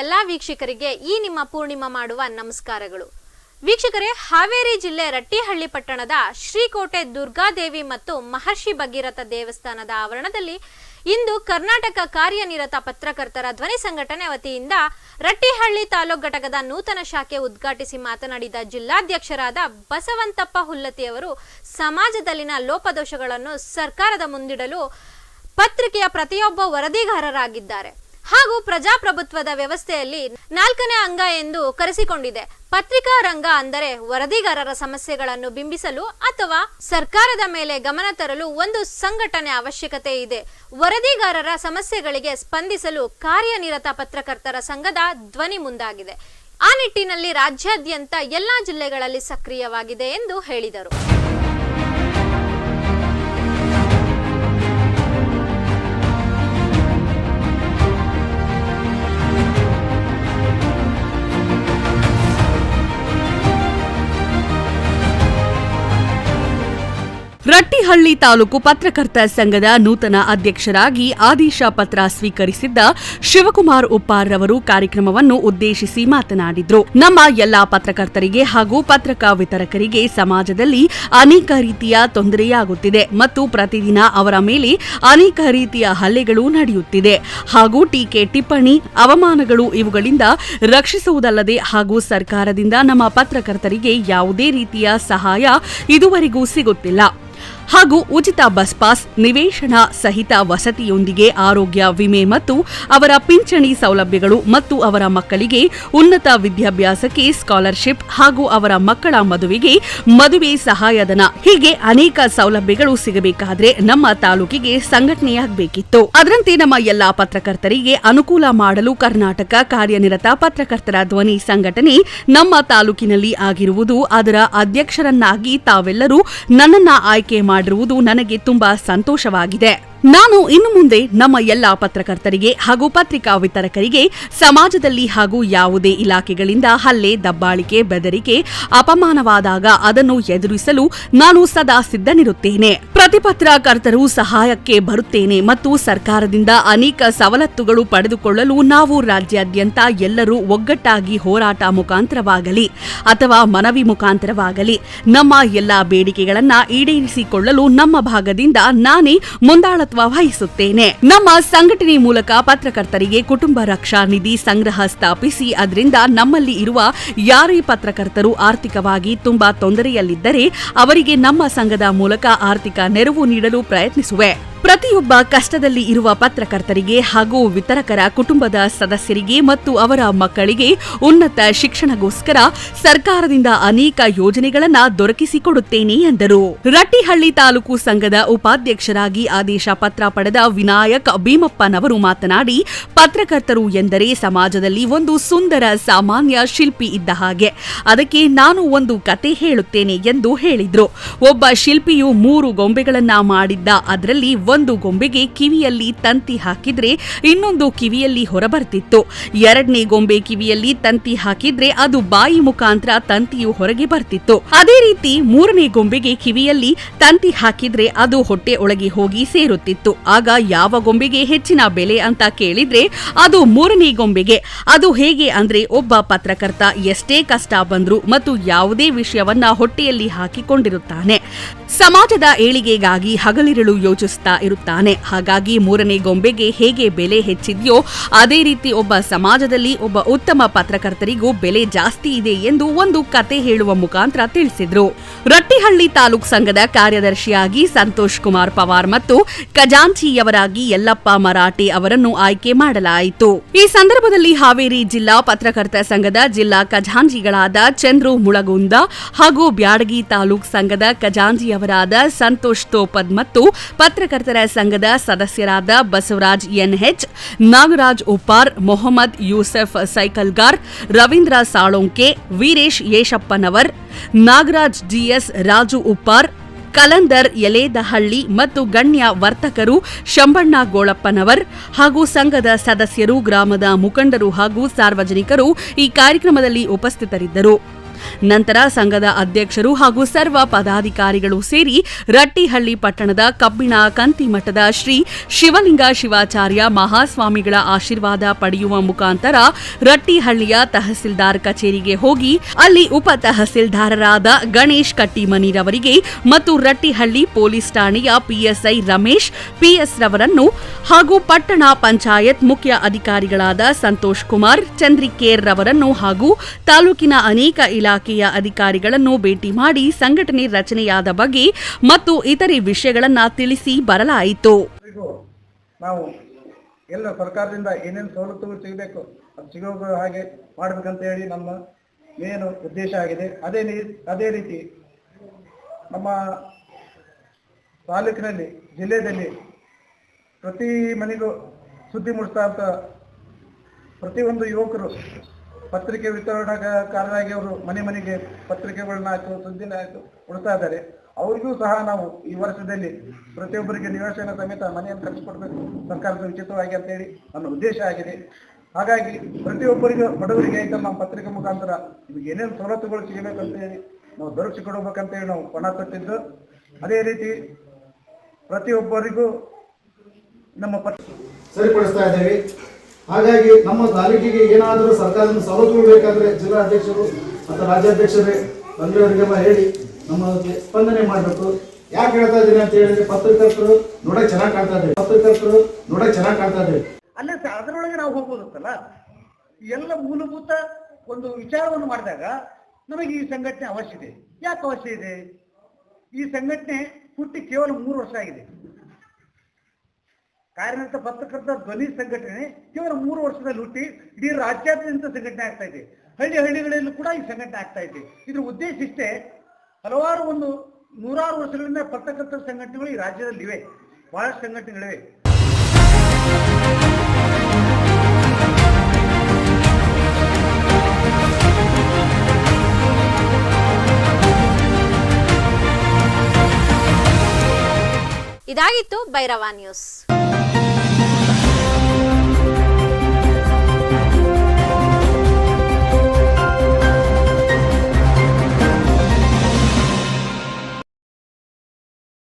ಎಲ್ಲಾ ವೀಕ್ಷಕರಿಗೆ ಈ ನಿಮ್ಮ ಪೂರ್ಣಿಮಾ ಮಾಡುವ ನಮಸ್ಕಾರಗಳು. ವೀಕ್ಷಕರೇ, ಹಾವೇರಿ ಜಿಲ್ಲೆ ರಟ್ಟಿಹಳ್ಳಿ ಪಟ್ಟಣದ ಶ್ರೀಕೋಟೆ ದುರ್ಗಾದೇವಿ ಮತ್ತು ಮಹರ್ಷಿ ಭಗೀರಥ ದೇವಸ್ಥಾನದ ಆವರಣದಲ್ಲಿ ಇಂದು ಕರ್ನಾಟಕ ಕಾರ್ಯನಿರತ ಪತ್ರಕರ್ತರ ಧ್ವನಿ ಸಂಘಟನೆ ವತಿಯಿಂದ ರಟ್ಟಿಹಳ್ಳಿ ತಾಲೂಕು ಘಟಕದ ನೂತನ ಶಾಖೆ ಉದ್ಘಾಟಿಸಿ ಮಾತನಾಡಿದ ಜಿಲ್ಲಾಧ್ಯಕ್ಷರಾದ ಬಸವಂತಪ್ಪ ಹುಲ್ಲತಿಯವರು ಸಮಾಜದಲ್ಲಿನ ಲೋಪದೋಷಗಳನ್ನು ಸರ್ಕಾರದ ಮುಂದಿಡಲು ಪತ್ರಿಕೆಯ ಪ್ರತಿಯೊಬ್ಬ ವರದಿಗಾರರಾಗಿದ್ದಾರೆ. ಹಾಗೂ ಪ್ರಜಾಪ್ರಭುತ್ವದ ವ್ಯವಸ್ಥೆಯಲ್ಲಿ ನಾಲ್ಕನೇ ಅಂಗ ಎಂದು ಕರೆಸಿಕೊಂಡಿದೆ. ಪತ್ರಿಕಾ ರಂಗ ಅಂದರೆ ವರದಿಗಾರರ ಸಮಸ್ಯೆಗಳನ್ನು ಬಿಂಬಿಸಲು ಅಥವಾ ಸರ್ಕಾರದ ಮೇಲೆ ಗಮನ ತರಲು ಒಂದು ಸಂಘಟನೆ ಅವಶ್ಯಕತೆ ಇದೆ. ವರದಿಗಾರರ ಸಮಸ್ಯೆಗಳಿಗೆ ಸ್ಪಂದಿಸಲು ಕಾರ್ಯನಿರತ ಪತ್ರಕರ್ತರ ಸಂಘದ ಧ್ವನಿ ಮುಂದಾಗಿದೆ. ಆ ನಿಟ್ಟಿನಲ್ಲಿ ರಾಜ್ಯಾದ್ಯಂತ ಎಲ್ಲಾ ಜಿಲ್ಲೆಗಳಲ್ಲಿ ಸಕ್ರಿಯವಾಗಿದೆ ಎಂದು ಹೇಳಿದರು. ರಟ್ಟಿಹಳ್ಳಿ ತಾಲೂಕು ಪತ್ರಕರ್ತ ಸಂಘದ ನೂತನ ಅಧ್ಯಕ್ಷರಾಗಿ ಆದೇಶ ಪತ್ರ ಸ್ವೀಕರಿಸಿದ್ದ ಶಿವಕುಮಾರ್ ಉಪ್ಪಾರ್ ರವರು ಕಾರ್ಯಕ್ರಮವನ್ನು ಉದ್ದೇಶಿಸಿ ಮಾತನಾಡಿದರು. ನಮ್ಮ ಎಲ್ಲಾ ಪತ್ರಕರ್ತರಿಗೆ ಹಾಗೂ ಪತ್ರಕ ವಿತರಕರಿಗೆ ಸಮಾಜದಲ್ಲಿ ಅನೇಕ ರೀತಿಯ ತೊಂದರೆಯಾಗುತ್ತಿದೆ ಮತ್ತು ಪ್ರತಿದಿನ ಅವರ ಮೇಲೆ ಅನೇಕ ರೀತಿಯ ಹಲ್ಲೆಗಳು ನಡೆಯುತ್ತಿದೆ. ಹಾಗೂ ಟೀಕೆ ಟಿಪ್ಪಣಿ, ಅವಮಾನಗಳು ಇವುಗಳಿಂದ ರಕ್ಷಿಸುವುದಲ್ಲದೆ ಹಾಗೂ ಸರ್ಕಾರದಿಂದ ನಮ್ಮ ಪತ್ರಕರ್ತರಿಗೆ ಯಾವುದೇ ರೀತಿಯ ಸಹಾಯ ಇದುವರೆಗೂ ಸಿಗುತ್ತಿಲ್ಲ. ಹಾಗೂ ಉಚಿತ ಬಸ್ ಪಾಸ್, ನಿವೇಶನ ಸಹಿತ ವಸತಿಯೊಂದಿಗೆ ಆರೋಗ್ಯ ವಿಮೆ ಮತ್ತು ಅವರ ಪಿಂಚಣಿ ಸೌಲಭ್ಯಗಳು ಮತ್ತು ಅವರ ಮಕ್ಕಳಿಗೆ ಉನ್ನತ ವಿದ್ಯಾಭ್ಯಾಸಕ್ಕೆ ಸ್ಕಾಲರ್ಶಿಪ್ ಹಾಗೂ ಅವರ ಮಕ್ಕಳ ಮದುವೆಗೆ ಮದುವೆ ಸಹಾಯಧನ. ಹೀಗೆ ಅನೇಕ ಸೌಲಭ್ಯಗಳು ಸಿಗಬೇಕಾದ್ರೆ ನಮ್ಮ ತಾಲೂಕಿಗೆ ಸಂಘಟನೆಯಾಗಬೇಕಿತ್ತು. ಅದರಂತೆ ನಮ್ಮ ಎಲ್ಲಾ ಪತ್ರಕರ್ತರಿಗೆ ಅನುಕೂಲ ಮಾಡಲು ಕರ್ನಾಟಕ ಕಾರ್ಯನಿರತ ಪತ್ರಕರ್ತರ ಧ್ವನಿ ಸಂಘಟನೆ ನಮ್ಮ ತಾಲೂಕಿನಲ್ಲಿ ಆಗಿರುವುದು ಅದರ ಅಧ್ಯಕ್ಷರನ್ನಾಗಿ ತಾವೆಲ್ಲರೂ ನನ್ನನ್ನ ಆಯ್ಕೆ ಮಾಡಿರುವುದು ನನಗೆ ತುಂಬಾ ಸಂತೋಷವಾಗಿದೆ. ನಾನು ಇನ್ನು ಮುಂದೆ ನಮ್ಮ ಎಲ್ಲಾ ಪತ್ರಕರ್ತರಿಗೆ ಹಾಗೂ ಪತ್ರಿಕಾ ವಿತರಕರಿಗೆ, ಸಮಾಜದಲ್ಲಿ ಹಾಗೂ ಯಾವುದೇ ಇಲಾಖೆಗಳಿಂದ ಹಲ್ಲೆ, ದಬ್ಬಾಳಿಕೆ, ಬೆದರಿಕೆ, ಅಪಮಾನವಾದಾಗ ಅದನ್ನು ಎದುರಿಸಲು ನಾನು ಸದಾ ಸಿದ್ಧನಿರುತ್ತೇನೆ. ಪ್ರತಿಪತ್ರಕರ್ತರು ಸಹಾಯಕ್ಕೆ ಬರುತ್ತೇನೆ ಮತ್ತು ಸರ್ಕಾರದಿಂದ ಅನೇಕ ಸವಲತ್ತುಗಳು ಪಡೆದುಕೊಳ್ಳಲು ನಾವು ರಾಜ್ಯಾದ್ಯಂತ ಎಲ್ಲರೂ ಒಗ್ಗಟ್ಟಾಗಿ ಹೋರಾಟ ಮುಖಾಂತರವಾಗಲಿ ಅಥವಾ ಮನವಿ ಮುಖಾಂತರವಾಗಲಿ, ನಮ್ಮ ಎಲ್ಲ ಬೇಡಿಕೆಗಳನ್ನು ಈಡೇರಿಸಿಕೊಳ್ಳಲು ನಮ್ಮ ಭಾಗದಿಂದ ನಾನೇ ಮುಂದಾಳತ್ವ ವಹಿಸುತ್ತೇನೆ. ನಮ್ಮ ಸಂಘಟನೆ ಮೂಲಕ ಪತ್ರಕರ್ತರಿಗೆ ಕುಟುಂಬ ರಕ್ಷಾ ನಿಧಿ ಸಂಗ್ರಹ ಸ್ಥಾಪಿಸಿ, ಅದರಿಂದ ನಮ್ಮಲ್ಲಿ ಇರುವ ಯಾರೇ ಪತ್ರಕರ್ತರು ಆರ್ಥಿಕವಾಗಿ ತುಂಬಾ ತೊಂದರೆಯಲ್ಲಿದ್ದರೆ, ಅವರಿಗೆ ನಮ್ಮ ಸಂಘದ ಮೂಲಕ ಆರ್ಥಿಕ ನೆರವು ನೀಡಲು ಪ್ರಯತ್ನಿಸುವೆ. ಪ್ರತಿಯೊಬ್ಬ ಕಷ್ಟದಲ್ಲಿ ಇರುವ ಪತ್ರಕರ್ತರಿಗೆ ಹಾಗೂ ವಿತರಕರ ಕುಟುಂಬದ ಸದಸ್ಯರಿಗೆ ಮತ್ತು ಅವರ ಮಕ್ಕಳಿಗೆ ಉನ್ನತ ಶಿಕ್ಷಣಗೋಸ್ಕರ ಸರ್ಕಾರದಿಂದ ಅನೇಕ ಯೋಜನೆಗಳನ್ನು ದೊರಕಿಸಿಕೊಡುತ್ತೇನೆ ಎಂದರು. ರಟ್ಟಿಹಳ್ಳಿ ತಾಲೂಕು ಸಂಘದ ಉಪಾಧ್ಯಕ್ಷರಾಗಿ ಆದೇಶ ಪತ್ರ ಪಡೆದ ವಿನಾಯಕ್ ಭೀಮಪ್ಪನವರು ಮಾತನಾಡಿ, ಪತ್ರಕರ್ತರು ಎಂದರೆ ಸಮಾಜದಲ್ಲಿ ಒಂದು ಸುಂದರ ಸಾಮಾನ್ಯ ಶಿಲ್ಪಿ ಇದ್ದ ಹಾಗೆ. ಅದಕ್ಕೆ ನಾನು ಒಂದು ಕತೆ ಹೇಳುತ್ತೇನೆ ಎಂದು ಹೇಳಿದ್ರು. ಒಬ್ಬ ಶಿಲ್ಪಿಯು ಮೂರು ಗೊಂಬೆಗಳನ್ನ ಮಾಡಿದ್ದ, ಅದರಲ್ಲಿ ಒಂದು ಗೊಂಬೆಗೆ ಕಿವಿಯಲ್ಲಿ ತಂತಿ ಹಾಕಿದ್ರೆ ಇನ್ನೊಂದು ಕಿವಿಯಲ್ಲಿ ಹೊರಬರ್ತಿತ್ತು. ಎರಡನೇ ಗೊಂಬೆ ಕಿವಿಯಲ್ಲಿ ತಂತಿ ಹಾಕಿದ್ರೆ ಅದು ಬಾಯಿ ಮುಖಾಂತರ ತಂತಿಯು ಹೊರಗೆ ಬರ್ತಿತ್ತು. ಅದೇ ರೀತಿ ಮೂರನೇ ಗೊಂಬೆಗೆ ಕಿವಿಯಲ್ಲಿ ತಂತಿ ಹಾಕಿದ್ರೆ ಅದು ಹೊಟ್ಟೆ ಒಳಗೆ ಹೋಗಿ ಸೇರುತ್ತಿತ್ತು. ಆಗ ಯಾವ ಗೊಂಬೆಗೆ ಹೆಚ್ಚಿನ ಬೆಲೆ ಅಂತ ಕೇಳಿದ್ರೆ ಅದು ಮೂರನೇ ಗೊಂಬೆಗೆ. ಅದು ಹೇಗೆ ಅಂದ್ರೆ ಒಬ್ಬ ಪತ್ರಕರ್ತ ಎಷ್ಟೇ ಕಷ್ಟ ಬಂದ್ರು ಮತ್ತು ಯಾವುದೇ ವಿಷಯವನ್ನ ಹೊಟ್ಟೆಯಲ್ಲಿ ಹಾಕಿಕೊಂಡಿರುತ್ತಾನೆ. ಸಮಾಜದ ಏಳಿಗೆಗಾಗಿ ಹಗಲಿರುಳು ಯೋಚಿಸ್ತಾ ಇರುತ್ತಾನೆ. ಹಾಗಾಗಿ ಮೂರನೇ ಗೊಂಬೆಗೆ ಹೇಗೆ ಬೆಲೆ ಹೆಚ್ಚಿದೆಯೋ, ಅದೇ ರೀತಿ ಒಬ್ಬ ಸಮಾಜದಲ್ಲಿ ಒಬ್ಬ ಉತ್ತಮ ಪತ್ರಕರ್ತರಿಗೂ ಬೆಲೆ ಜಾಸ್ತಿ ಇದೆ ಎಂದು ಒಂದು ಕತೆ ಹೇಳುವ ಮುಖಾಂತರ ತಿಳಿಸಿದ್ರು. ರಟ್ಟಿಹಳ್ಳಿ ತಾಲೂಕ್ ಸಂಘದ ಕಾರ್ಯದರ್ಶಿಯಾಗಿ ಸಂತೋಷ್ ಕುಮಾರ್ ಪವಾರ್ ಮತ್ತು ಖಜಾಂಚಿಯವರಾಗಿ ಯಲ್ಲಪ್ಪ ಮರಾಠಿ ಅವರನ್ನು ಆಯ್ಕೆ ಮಾಡಲಾಯಿತು. ಈ ಸಂದರ್ಭದಲ್ಲಿ ಹಾವೇರಿ ಜಿಲ್ಲಾ ಪತ್ರಕರ್ತ ಸಂಘದ ಜಿಲ್ಲಾ ಖಜಾಂಜಿಗಳಾದ ಚಂದ್ರು ಮುಳಗುಂದ ಹಾಗೂ ಬ್ಯಾಡಗಿ ತಾಲೂಕ್ ಸಂಘದ ಖಜಾಂಚಿಯವರಾದ ಸಂತೋಷ್ ತೋಪದ್ ಮತ್ತು ಪತ್ರಕರ್ತರ ಸಂಘದ ಸದಸ್ಯರಾದ ಬಸವರಾಜ್ ಎನ್ಎಚ್, ನಾಗರಾಜ್ ಉಪ್ಪಾರ್, ಮೊಹಮ್ಮದ್ ಯೂಸೆಫ್ ಸೈಕಲ್ಗಾರ್, ರವೀಂದ್ರ ಸಾಳೋಂಕೆ, ವೀರೇಶ್ ಯೇಶಪ್ಪನವರ್ ನಾಗರಾಜ್ ಜಿಎಸ್ ರಾಜು ಉಪ್ಪಾರ್, ಕಲಂದರ್ ಯಲೇದಹಳ್ಳಿ ಮತ್ತು ಗಣ್ಯ ವರ್ತಕರು ಶಂಬಣ್ಣ ಗೋಳಪ್ಪನವರ್ ಹಾಗೂ ಸಂಘದ ಸದಸ್ಯರು, ಗ್ರಾಮದ ಮುಖಂಡರು ಹಾಗೂ ಸಾರ್ವಜನಿಕರು ಈ ಕಾರ್ಯಕ್ರಮದಲ್ಲಿ ಉಪಸ್ಥಿತರಿದ್ದರು. ನಂತರ ಸಂಘದ ಅಧ್ಯಕ್ಷರು ಹಾಗೂ ಸರ್ವ ಪದಾಧಿಕಾರಿಗಳು ಸೇರಿ ರಟ್ಟಿಹಳ್ಳಿ ಪಟ್ಟಣದ ಕಬ್ಬಿಣ ಕಂತಿಮಠದ ಶ್ರೀ ಶಿವಲಿಂಗ ಶಿವಾಚಾರ್ಯ ಮಹಾಸ್ವಾಮಿಗಳ ಆಶೀರ್ವಾದ ಪಡೆಯುವ ಮುಖಾಂತರ ರಟ್ಟಿಹಳ್ಳಿಯ ತಹಸೀಲ್ದಾರ್ ಕಚೇರಿಗೆ ಹೋಗಿ ಅಲ್ಲಿ ಉಪ ತಹಸೀಲ್ದಾರರಾದ ಗಣೇಶ್ ಕಟ್ಟಿಮನಿರವರಿಗೆ ಮತ್ತು ರಟ್ಟಿಹಳ್ಳಿ ಪೊಲೀಸ್ ಠಾಣೆಯ ಪಿಎಸ್ಐ ರಮೇಶ್, ಪಿಎಸ್ ರವರನ್ನು ಹಾಗೂ ಪಟ್ಟಣ ಪಂಚಾಯತ್ ಮುಖ್ಯ ಅಧಿಕಾರಿಗಳಾದ ಸಂತೋಷ್ ಕುಮಾರ್, ಚಂದ್ರಿಕೇರ್ ರವರನ್ನು ಹಾಗೂ ತಾಲೂಕಿನ ಅನೇಕ ಇಲಾಖೆಯ ಅಧಿಕಾರಿಗಳನ್ನು ಭೇಟಿ ಮಾಡಿ ಸಂಘಟನೆ ರಚನೆಯಾದ ಬಗ್ಗೆ ಮತ್ತು ಇತರೆ ವಿಷಯಗಳನ್ನ ತಿಳಿಸಿ ಬರಲಾಯಿತು. ನಾವು ಎಲ್ಲ ಸರ್ಕಾರದಿಂದ ಏನೇನು ಸವಲತ್ತುಗಳು ಸಿಗಬೇಕು ಅದು ಸಿಗೋ ಹಾಗೆ ಮಾಡಬೇಕಂತ ಹೇಳಿ ನಮ್ಮ ಏನು ಉದ್ದೇಶ ಆಗಿದೆ. ಅದೇ ಅದೇ ರೀತಿ ನಮ್ಮ ತಾಲೂಕಿನಲ್ಲಿ, ಜಿಲ್ಲೆಯಲ್ಲಿ ಪ್ರತಿ ಮನೆಗೂ ಸುದ್ದಿ ಮೂಡಿಸ್ತಾ ಪ್ರತಿಯೊಂದು ಯುವಕರು ಪತ್ರಿಕೆ ವಿತರಣಾಕಾರರಾಗಿ ಅವರು ಮನೆ ಮನೆಗೆ ಪತ್ರಿಕೆಗಳನ್ನ ಹಾಕು ಸುದ್ದಿನ ಹಾಕು ಕೊಡ್ತಾ ಇದ್ದಾರೆ. ಅವ್ರಿಗೂ ಸಹ ನಾವು ಈ ವರ್ಷದಲ್ಲಿ ಪ್ರತಿಯೊಬ್ಬರಿಗೆ ನಿವೇಶನ ಸಮೇತ ಮನೆಯನ್ನು ಕಟ್ಟಿಸ್ಕೊಡ್ಬೇಕು. ಸರ್ಕಾರದ ಉಚಿತವಾಗಿ ಅಂತೇಳಿ ನನ್ನ ಉದ್ದೇಶ ಆಗಿದೆ. ಹಾಗಾಗಿ ಪ್ರತಿಯೊಬ್ಬರಿಗೂ ಬಡವರಿಗೆ ಆಯ್ತು ನಮ್ಮ ಪತ್ರಿಕೆ ಮುಖಾಂತರ ನಿಮಗೆ ಏನೇನು ಸವಲತ್ತುಗಳು ಸಿಗಬೇಕಂತ ಹೇಳಿ ನಾವು ಹೇಳಿ ನಾವು ಪಣ ತೊಟ್ಟಿದ್ದು. ಅದೇ ರೀತಿ ಪ್ರತಿಯೊಬ್ಬರಿಗೂ ನಮ್ಮ ಪತ್ರ ಸರಿಪಡಿಸ್ತಾ ಇದ್ದೇವೆ. ಹಾಗಾಗಿ ನಮ್ಮ ತಾಲೂಕಿಗೆ ಏನಾದರೂ ಸರ್ಕಾರದಿಂದ ಬೇಕಾದ್ರೆ ಜಿಲ್ಲಾ ಅಧ್ಯಕ್ಷರು ಮತ್ತು ರಾಜ್ಯಾಧ್ಯಕ್ಷರೇ ಬಂದವರಿಗೆಲ್ಲ ಹೇಳಿ ನಮ್ಮ ಸ್ಪಂದನೆ ಮಾಡಬೇಕು. ಯಾಕೆ ಹೇಳ್ತಾ ಇದ್ದೀನಿ ಅಂತ ಹೇಳಿದ್ರೆ ಪತ್ರಕರ್ತರು ನೋಡಕ್ ಚೆನ್ನಾಗಿ ಕಾಣ್ತಾ ಇದ್ದೇವೆ ಪತ್ರಕರ್ತರು ನೋಡಕ್ ಚೆನ್ನಾಗಿ ಕಾಣ್ತಾ ಇದ್ದೇವೆ ಅಲ್ಲ ಅದರೊಳಗೆ ನಾವು ಹೋಗ್ಬೋದತ್ತಲ್ಲ? ಅಂತಲ್ಲ ಎಲ್ಲ ಮೂಲಭೂತ ಒಂದು ವಿಚಾರವನ್ನು ಮಾಡಿದಾಗ ನಮಗೆ ಈ ಸಂಘಟನೆ ಅವಶ್ಯ ಇದೆ. ಯಾಕೆ ಅವಶ್ಯ ಇದೆ? ಈ ಸಂಘಟನೆ ಹುಟ್ಟಿ ಕೇವಲ ಮೂರು ವರ್ಷ ಆಗಿದೆ. ಕಾರ್ಯನಿರತ ಪತ್ರಕರ್ತರ ಧ್ವನಿ ಸಂಘಟನೆ ಕೇವಲ ಮೂರು ವರ್ಷದಲ್ಲಿ ಹುಟ್ಟಿ ಇಡೀ ರಾಜ್ಯಾದ್ಯಂತ ಸಂಘಟನೆ ಆಗ್ತಾ ಇದೆ. ಹಳ್ಳಿ ಹಳ್ಳಿಗಳಲ್ಲೂ ಕೂಡ ಈ ಸಂಘಟನೆ ಆಗ್ತಾ ಇದೆ. ಇದ್ರ ಉದ್ದೇಶ ಇಷ್ಟೇ, ಹಲವಾರು ಒಂದು ನೂರಾರು ವರ್ಷಗಳಿಂದ ಪತ್ರಕರ್ತರ ಸಂಘಟನೆಗಳು ಈ ರಾಜ್ಯದಲ್ಲಿ ಇವೆ ಬಹಳಷ್ಟು ಸಂಘಟನೆಗಳಿವೆ. ಇದಾಗಿತ್ತು ಭೈರವ ನ್ಯೂಸ್.